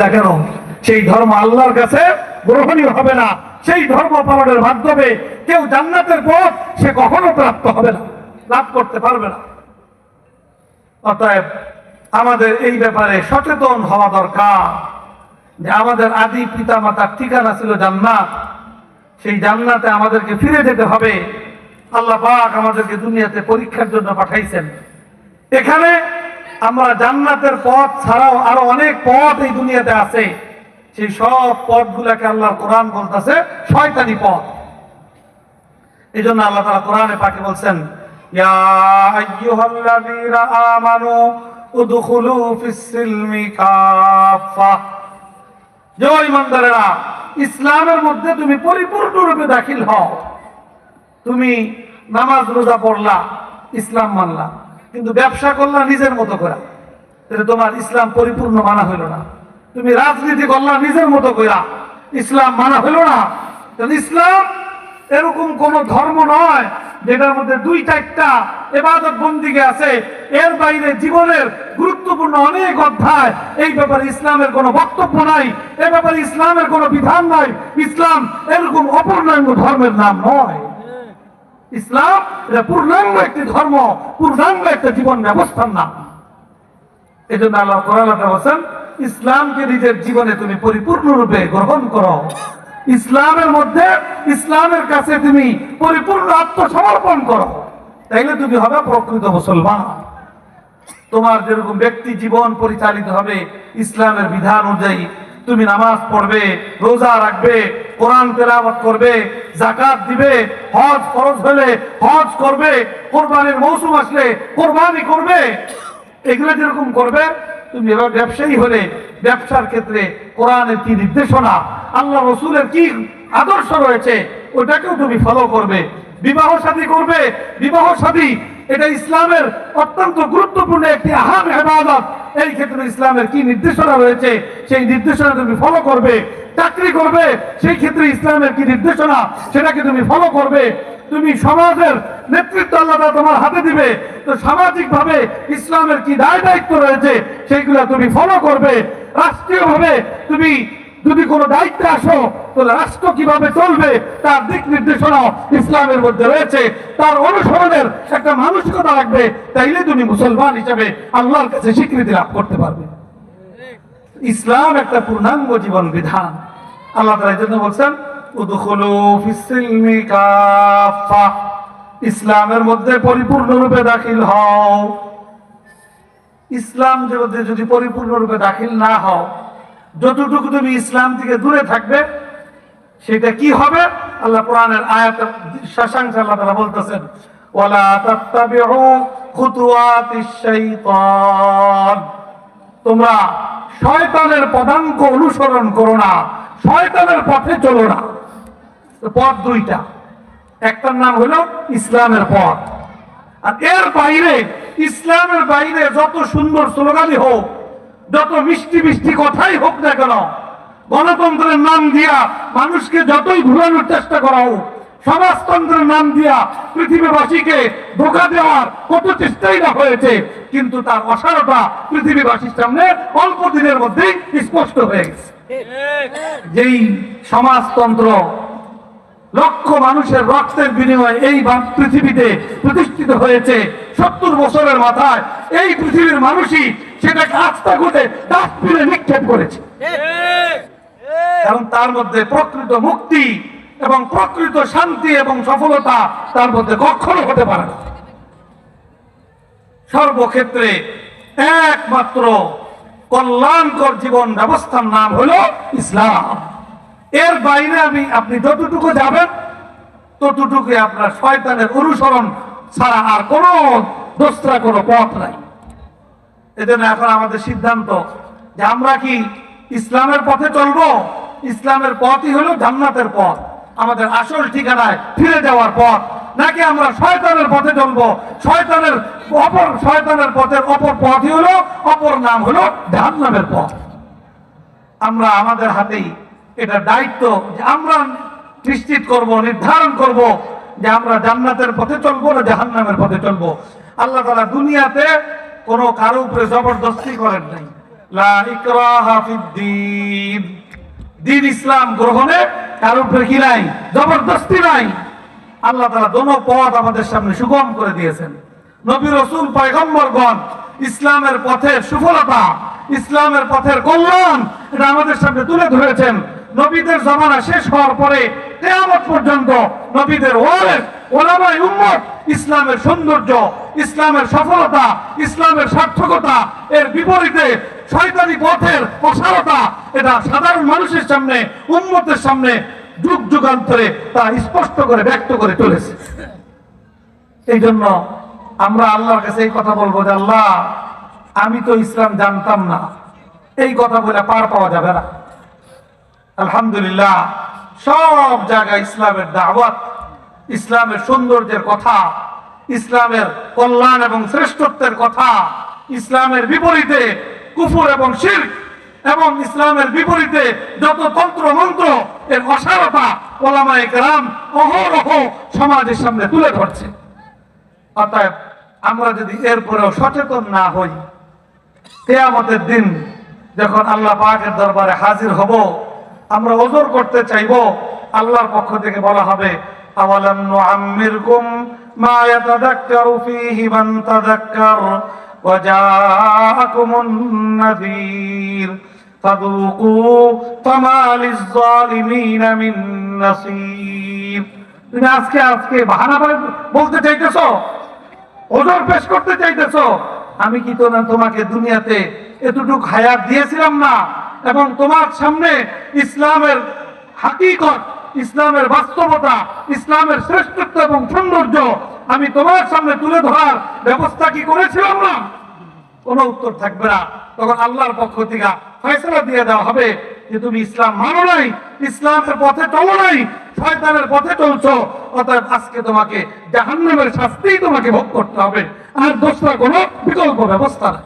কেন? সেই ধর্ম আল্লাহর কাছে গ্রহণীয় হবে না। সেই ধর্ম পালনের মাধ্যমে কেউ জান্নাতের পথ সে কখনো প্রাপ্ত হবে না, লাভ করতে পারবে না। অতএব আমাদের এই ব্যাপারে সচেতন হওয়া দরকার যে আমাদের আদি পিতা মাতার ঠিকানা ছিল জান্নাত। সেই জান্নাতে আমাদেরকে ফিরে যেতে হবে। আল্লাহ পাক আমাদেরকে দুনিয়াতে পরীক্ষার জন্য পাঠাইছেন। এখানে আমরা জান্নাতের পথ ছাড়াও আরও অনেক পথ এই দুনিয়াতে আছে। সেই সব পথগুলোকে আল্লাহ কোরআন বলতেছে, শয়তানি পথ। এই জন্য আল্লাহ তাআলা কোরআনে পাকে বলছেন ইসলামের মধ্যে তুমি পরিপূর্ণরূপে দাখিল হও। তুমি নামাজ রোজা পড়লা, ইসলাম মানলা। কিন্তু ব্যবসা করলা নিজের মতো করা তোমার ইসলাম পরিপূর্ণ মানা হইল না। তুমি রাজনীতি করলা নিজের মতো কইরা। ইসলাম মানা হইল না। ইসলাম এরকম কোন ধর্ম নয় যেটার মধ্যে দুই চারটা এবাদত বন্দিকে আছে। এর বাইরে জীবনের গুরুত্বপূর্ণ অনেক অধ্যায়। এই ব্যাপারে ইসলামের কোনো বক্তব্য নাই। এ ব্যাপারে ইসলামের কোনো বিধান নাই। ইসলাম এরকম অপূর্ণাঙ্গ ধর্মের নাম নয়। ইসলাম এটা পূর্ণাঙ্গ একটি ধর্ম, পূর্ণাঙ্গ একটা জীবন ব্যবস্থার নাম। এই জন্য আল্লাহ কোরআন বলছেন, ইসলামকে নিজের জীবনে তুমি পরিপূর্ণরূপে গ্রহণ করো। ইসলামের মধ্যে, ইসলামের কাছে তুমি পরিপূর্ণ আত্মসমর্পণ করো। তাইলে তুমি হবে প্রকৃত মুসলমান। তোমার যেরকম ব্যক্তি জীবন পরিচালিত হবে, ইসলামের বিধান অনুযায়ী তুমি নামাজ পড়বে, রোজা রাখবে, কোরআন তেলাওয়াত করবে জাকাত দিবে, হজ ফরজ হলে হজ করবে, কোরবানির মৌসুম আসলে কোরবানি করবে। এগুলো যেরকম করবে, তুমি এবার ব্যবসায়ী হলে ব্যবসার ক্ষেত্রে কোরআনের কি নির্দেশনা, আল্লাহ রসুলের কি আদর্শ রয়েছে, ওটাকেও তুমি ফলো করবে। বিবাহ শাদী করবে, বিবাহ শাদী এটা ইসলামের অত্যন্ত গুরুত্বপূর্ণ একটি আহাম হেফাজত এই ক্ষেত্রে ইসলামের কি নির্দেশনা রয়েছে, সেই নির্দেশনা তুমি ফলো করবে। চাকরি করবে, সেই ক্ষেত্রে ইসলামের কি নির্দেশনা, সেটাকে তুমি ফলো করবে। তুমি সমাজের নেতৃত্ব আল্লাহ তোমার হাতে দিবে। তো সামাজিক ভাবে ইসলামের কি দায় দায়িত্ব রয়েছে, সেইগুলো তুমি ফলো করবে। রাষ্ট্রীয় ভাবে তুমি যদি কোনো দায়িত্বে আসো, তাহলে রাষ্ট্র কীভাবে চলবে, তার দিক নির্দেশনা ইসলামের মধ্যে রয়েছে। তার অনুসরণের একটা মানসিকতা রাখবে, তাইলে তুমি মুসলমান হিসেবে আল্লাহর কাছে স্বীকৃতি লাভ করতে পারবে। ইসলাম একটা পূর্ণাঙ্গ জীবন বিধান। আল্লাহ এই জন্য বলছেন ইসলামের মধ্যে পরিপূর্ণরূপে দাখিল হও। ইসলাম যদি পরিপূর্ণরূপে দাখিল না হও যতটুকু তুমি ইসলাম থেকে দূরে থাকবে, সেটা কি হবে? আল্লাহ কোরআনের আয়াত শাসাংশ আল্লাহ তাআলা বলতেছেন, ওয়ালা তাত্তাবিউ খুতুওয়াতিশ শাইতান। তোমরা শয়তানের পদাঙ্ক অনুসরণ করো না, শয়তানের পথে চলো না। পথ দুইটা। একটার নাম হলো ইসলামের পথ। আর এর বাইরে, ইসলামের বাইরে যত সুন্দর স্লোগানই হোক যত মিষ্টি মিষ্টি কথাই হোক না কেন, গণতন্ত্রের নাম দিয়া মানুষকে যতই ভুলানোর চেষ্টা করা হোক সমাজতন্ত্রের নাম দিয়া পৃথিবীবাসীকে ধোকা দেওয়ার কত চেষ্টাই না হয়েছে, কিন্তু তার অসারতা পৃথিবীবাসীর সামনে অল্প দিনের মধ্যেই স্পষ্ট হয়ে গেছে। যেই সমাজতন্ত্র লক্ষ মানুষের রক্তের বিনিময়ে এই পৃথিবীতে প্রতিষ্ঠিত হয়েছে, সত্তর বছরের মাথায় এই পৃথিবীর মানুষই সেটাকে আস্থা ডাস্টবিনে নিক্ষেপ করেছে। কারণ তার মধ্যে প্রকৃত মুক্তি এবং প্রকৃত শান্তি এবং সফলতা তার মধ্যে কখনো হতে পারে না। সর্বক্ষেত্রে একমাত্র কল্যাণকর জীবন ব্যবস্থার নাম হলো ইসলাম। এর বাইরে আমি আপনি যতটুকু যাবেন ততটুকু আপনার শয়তানের অনুসরণ ছাড়া আর কোনো দোসরা কোনো পথ নাই। এজন্য এখন আমাদের সিদ্ধান্ত যে আমরা কি ইসলামের পথে চলবো? ইসলামের পথই হলো জান্নাতের পথ। আমাদের আসল ঠিকানায় ফিরে যাওয়ার পথ। নাকি আমরা শয়তানের পথে চলবো? শয়তানের অপর শয়তানের পথের অপর পথই হলো, অপর নাম হলো জাহান্নামের পথ। আমরা আমাদের হাতেই এটা দায়িত্ব যে আমরা নিশ্চিত করব, নির্ধারণ করব যে আমরা জান্নাতের পথে চলবো না জাহান্নামের পথে চলবো। আল্লাহ তাআলা দুনিয়াতে কোনো কারও উপরে জবরদস্তি করেন নাই। দিন। ইসলাম গ্রহণে কারোর উপরে কি নাই? জবরদস্তি নাই। আল্লাহ তাআলা দোনো পথ আমাদের সামনে সুগম করে দিয়েছেন। নবী রসুল পয়গম্বরগণ, ইসলামের পথের সুফলতা, ইসলামের পথের কল্যাণ, এটা আমাদের সামনে তুলে ধরেছেন। নবীদের জমানা শেষ হওয়ার পরে কেয়ামত পর্যন্ত নবীদের ওয়ারেস ওলামাই উম্মত ইসলামের সৌন্দর্য, ইসলামের সফলতা, ইসলামের সার্থকতা, এর বিপরীতে শয়তানি পথের অসারতা এটা সাধারণ মানুষের সামনে, উম্মতের সামনে যুগ যুগান্তরে তা স্পষ্ট করে, ব্যক্ত করে চলেছে। এই জন্য আমরা আল্লাহর কাছে এই কথা বলব যে, আল্লাহ, আমি তো ইসলাম জানতাম না। এই কথা বলে পার পাওয়া যাবে না। আলহামদুলিল্লাহ, সব জায়গায় ইসলামের দাওয়াত ইসলামের সৌন্দর্যের কথা, ইসলামের কল্যাণ এবং শ্রেষ্ঠত্বের কথা, ইসলামের বিপরীতে কুফুর এবং শির্ক, এবং ইসলামের বিপরীতে যত তন্ত্র মন্ত্র, এর অসারতা ওলামায়ে কেরাম অহরহ সমাজের সামনে তুলে ধরছে। অতএব আমরা যদি এরপরেও সচেতন না হই, কেয়ামতের দিন যখন আল্লাহ পাকের দরবারে হাজির হব, আমরা ওজোর করতে চাইব, আল্লাহর পক্ষ থেকে বলা হবে নুআম্মিরকুম মা ইয়াতাযাক্কারু ফীহি মান তাযাক্কার ওয়া জাআকুমুন নাযীর ফাযুকু ফামা লিয-যালিমিনা মিন নাসীর তুমি আজকে আজকে বাহানা বলতে চাইতেছো? ওজোর পেশ করতে চাইতেছো? আমি কি তো না তোমাকে দুনিয়াতে এতটুক হায়াত দিয়েছিলাম না? এবং তোমার সামনে ইসলামের হাকিকত ইসলামের বাস্তবতা, ইসলামের শ্রেষ্ঠত্ব এবং সৌন্দর্য আমি তোমার সামনে তুলে ধরার ব্যবস্থা কি করেছিলাম না? কোনো উত্তর থাকবে না। তখন আল্লাহর পক্ষ থেকে ফয়সলা দিয়ে দেওয়া হবে যে তুমি ইসলাম মানো নাই, ইসলামের পথে চলো নাই, শয়তানের পথে চলছো। অতএব আজকে তোমাকে জাহান্নামের শাস্তিই তোমাকে ভোগ করতে হবে। আর দোসরা কোনো বিকল্প ব্যবস্থা নাই।